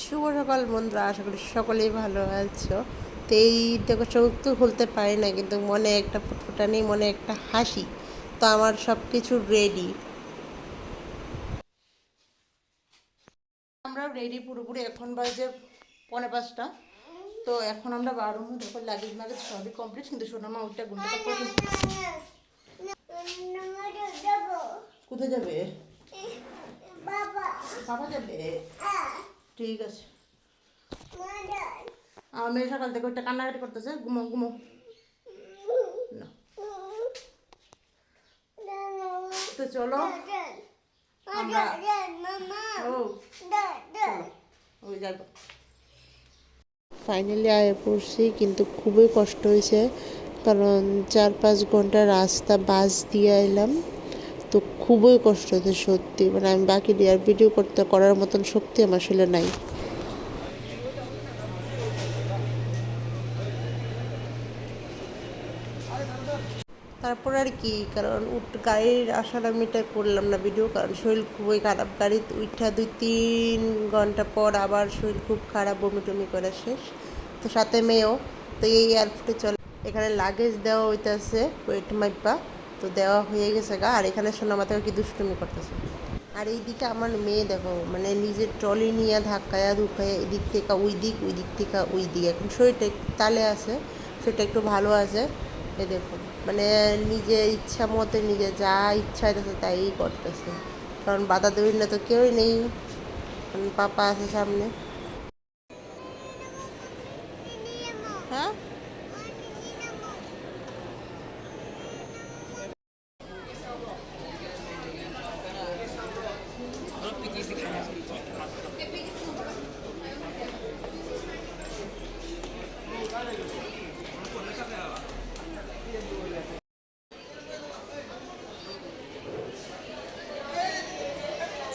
শুভ সকাল বন্ধুরা আশা করি সকলেই ভালো আছো। তো এই দেখো চোখ তো খুলতে পারি না কিন্তু মনে একটা ফুটফুটা নেই মনে একটা হাসি। তো আমার সব কিছু রেডি আমরা রেডি পুরোপুরি এখন বাজে পনেরো পাঁচটা। তো এখন আমরা বারো মিনিট দেখো লাগেজ মাগেজ সবই কমপ্লিট কিন্তু সোনামা ওইটা ঘুমটা করে কোথায় যাবে? বাবা। যাবে? ঠিক আছে। আমার মেয়ে সকাল থেকে ওইটা কান্নাকাটি করতেছে। ঘুমো ঘুমো। তো চলো। আমরা ও চলো। ওই যাব ফাইনালি আয়ে পড়ছি কিন্তু খুবই কষ্ট হয়েছে। কারণ চার পাঁচ ঘণ্টা রাস্তা বাস দিয়ে এলাম। তো খুবই কষ্ট হয়েছে, সত্যি। মানে আমি বাকি আর ভিডিও করতে, করার মতন শক্তি আমার আসলে নাই। তারপর আর কি, কারণ উঠ গাড়ির আসার আমি এটা করলাম না ভিডিও কারণ শরীর খুবই খারাপ। গাড়ি উঠা দুই, তিন ঘণ্টা পর আবার শরীর খুব খারাপ বমি টমি করে শেষ। তো সাথে মেয়েও, তো এই এয়ারপোর্টে চলে এখানে লাগেজ দেওয়া হইতেছে ওয়েট মাইপা তো দেওয়া হয়ে গেছে গা, আর এখানে শোনা মাথায় কি দুষ্টুমি করতেছে। আর এই এইদিকে আমার মেয়ে দেখো মানে নিজের ট্রলি নিয়ে ধাক্কায়া ধুকায়া এদিক থেকে ওই দিক ওই দিক থেকে ওই দিক এখন শরীরটা তালে আছে সেটা একটু ভালো আছে। এ দেখুন মানে নিজের ইচ্ছা মতে নিজে যা ইচ্ছা হইতেছে তাই করতেছে। কারণ বাধা দেবেন না তো কেউই নেই। পাপা আছে সামনে হ্যাঁ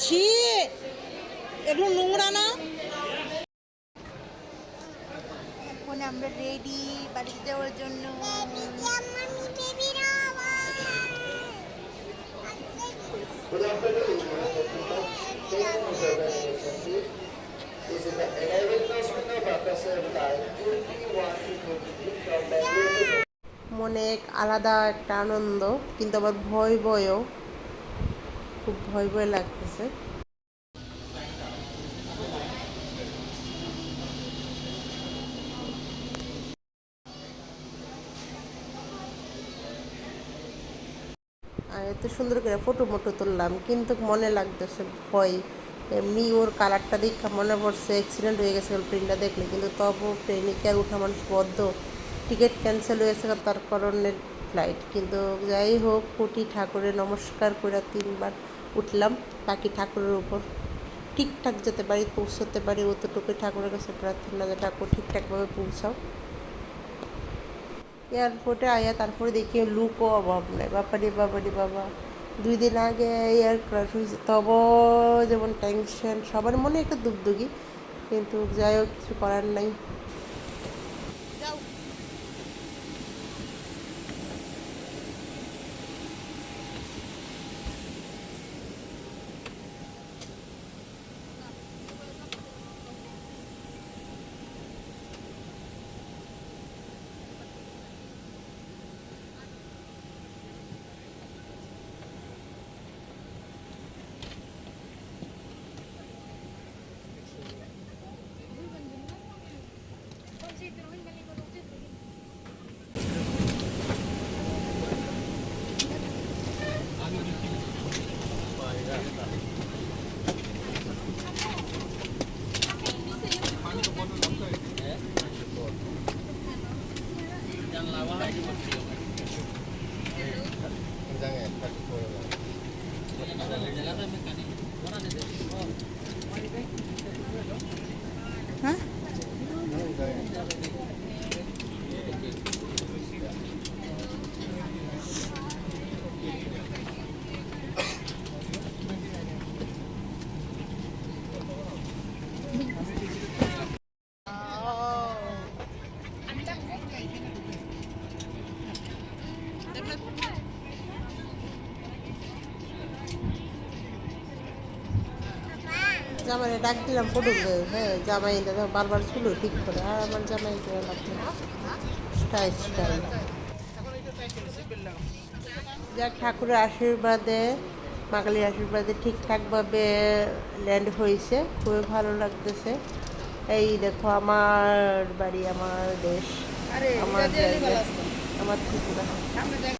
ছি এগুলো নোংরা না। এখন আমরা রেডি বাড়িতে যাওয়ার জন্য। মনে এক আলাদা একটা আনন্দ কিন্তু আবার ভয় ভয়ও। খুব ভয় ভয় লাগতেছে। এত সুন্দর করে ফটো মোটো তুললাম, কিন্তু মনে লাগতেছে ভয়। এমনি ওর কালারটা দেখা মনে পড়ছে অ্যাক্সিডেন্ট হয়ে গেছে প্রিন্টটা দেখলে, কিন্তু তবু ট্রেনে কি আর উঠা মানুষ বদ্ধ। টিকিট ক্যান্সেল হয়ে হয়েছে তার কারণে ফ্লাইট কিন্তু যাই হোক কোটি ঠাকুরের নমস্কার করে তিনবার উঠলাম, বাকি ঠাকুরের উপর। ঠিকঠাক যেতে পারি, পৌঁছতে পারি অতটুকু ঠাকুরের কাছে প্রার্থনা যে, ঠাকুর, ঠিকঠাকভাবে পৌঁছাও। এয়ারপোর্টে আয়া, তারপরে দেখি লুকও অভাব নেই। বাপারি বাবারি বাবা। দুই দিন আগে এয়ার ক্রাশ হয়েছে, তব যেমন টেনশন সবার মনে একটা দুগদুগি। কিন্তু যাই হোক, কিছু করার নাই। হ্যাঁ জামাই ডাক দিলাম পড়ুক হ্যাঁ জামাই বারবার ছিল ঠিক করে। আর আমার জামাই করে স্টাইল স্টাইল। যাক ঠাকুরের আশীর্বাদে মাকালির আশীর্বাদে ঠিকঠাকভাবে ল্যান্ড হয়েছে। খুবই ভালো লাগতেছে। এই দেখো আমার বাড়ি আমার দেশ আমার আমার ত্রিপুরা।